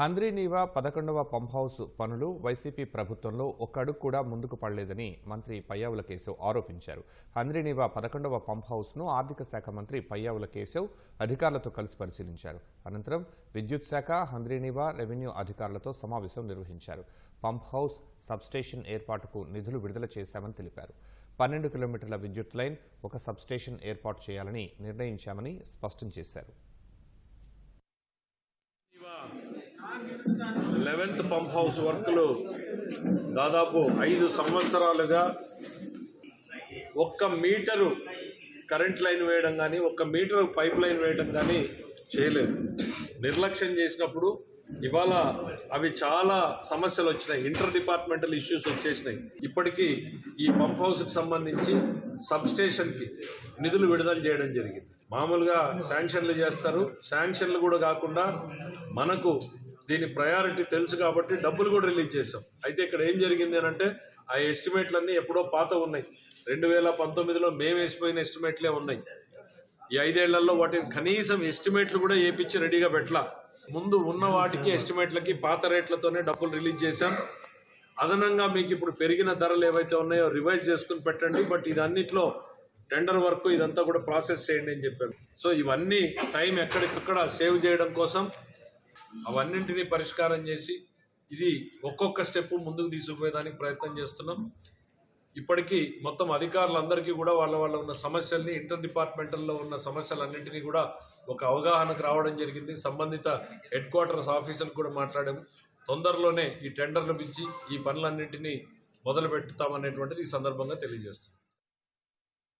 హంద్రీనీవా పదకొండవ pump house పనులు YCP ప్రభుత్వంలో ఒక్క అడుగు కూడా ముందుకు పడలేదని మంత్రి పయ్యావుల కేశవ్ ఆరోపించారు. హంద్రీనీవా పదకొండవ పంప్ హౌస్ను ఆర్థిక శాఖ మంత్రి పయ్యావుల కేశవ్ అధికారులతో కలిసి పరిశీలించారు. అనంతరం విద్యుత్ శాఖ హంద్రీనీవా రెవెన్యూ అధికారులతో సమావేశం నిర్వహించారు. పంప్ హౌస్ సబ్స్టేషన్ ఏర్పాటుకు నిధులు విడుదల చేశామని తెలిపారు. పన్నెండు కిలోమీటర్ల విద్యుత్ లైన్ ఒక సబ్స్టేషన్ ఏర్పాటు చేయాలని నిర్ణయించామని స్పష్టం చేశారు. లెవెన్త్ పంప్ హౌస్ వర్క్లు దాదాపు ఐదు సంవత్సరాలుగా ఒక్క మీటరు కరెంట్ లైన్ వేయడం కానీ ఒక్క మీటరు పైప్ లైన్ వేయడం కానీ చేయలేదు. నిర్లక్ష్యం చేసినప్పుడు ఇవాళ అవి చాలా సమస్యలు వచ్చినాయి. ఇంటర్ డిపార్ట్మెంటల్ ఇష్యూస్ వచ్చేసినాయి. ఇప్పటికీ ఈ పంప్ హౌస్కి సంబంధించి సబ్స్టేషన్కి నిధులు విడుదల చేయడం జరిగింది. మామూలుగా శాంక్షన్లు చేస్తారు. శాంక్షన్లు కూడా కాకుండా మనకు దీని ప్రయారిటీ తెలుసు కాబట్టి డబ్బులు కూడా రిలీజ్ చేసాం అయితే ఇక్కడ ఏం జరిగింది అని అంటే ఆ ఎస్టిమేట్లన్నీ ఎప్పుడో పాత ఉన్నాయి. రెండు వేల పంతొమ్మిదిలో మేము వేసిపోయిన ఎస్టిమేట్లే ఉన్నాయి. ఈ ఐదేళ్ళలో వాటి కనీసం ఎస్టిమేట్లు కూడా ఏపించి రెడీగా పెట్టలా. ముందు ఉన్న వాటికి ఎస్టిమేట్లకి పాత రేట్లతోనే డబ్బులు రిలీజ్ చేశాం. అదనంగా మీకు ఇప్పుడు పెరిగిన ధరలు ఏవైతే ఉన్నాయో రివైజ్ చేసుకుని పెట్టండి బట్ ఇదన్నిట్లో టెండర్ వర్క్ ఇదంతా కూడా ప్రాసెస్ చేయండి అని చెప్పాను సో ఇవన్నీ టైం ఎక్కడికక్కడ సేవ్ చేయడం కోసం అవన్నింటినీ పరిష్కారం చేసి ఇది ఒక్కొక్క స్టెప్ ముందుకు తీసుకుపోయేదానికి ప్రయత్నం చేస్తున్నాం. ఇప్పటికీ మొత్తం అధికారులందరికీ కూడా వాళ్ళ వాళ్ళ ఉన్న సమస్యల్ని ఇంటర్ డిపార్ట్మెంటల్లో ఉన్న సమస్యలన్నింటినీ కూడా ఒక అవగాహనకు రావడం జరిగింది. సంబంధిత హెడ్ క్వార్టర్స్ ఆఫీసర్లు కూడా మాట్లాడాము. తొందరలోనే ఈ టెండర్లు పిలిచి ఈ పనులన్నింటినీ మొదలు పెడతామనేటువంటిది ఈ సందర్భంగా తెలియజేస్తుంది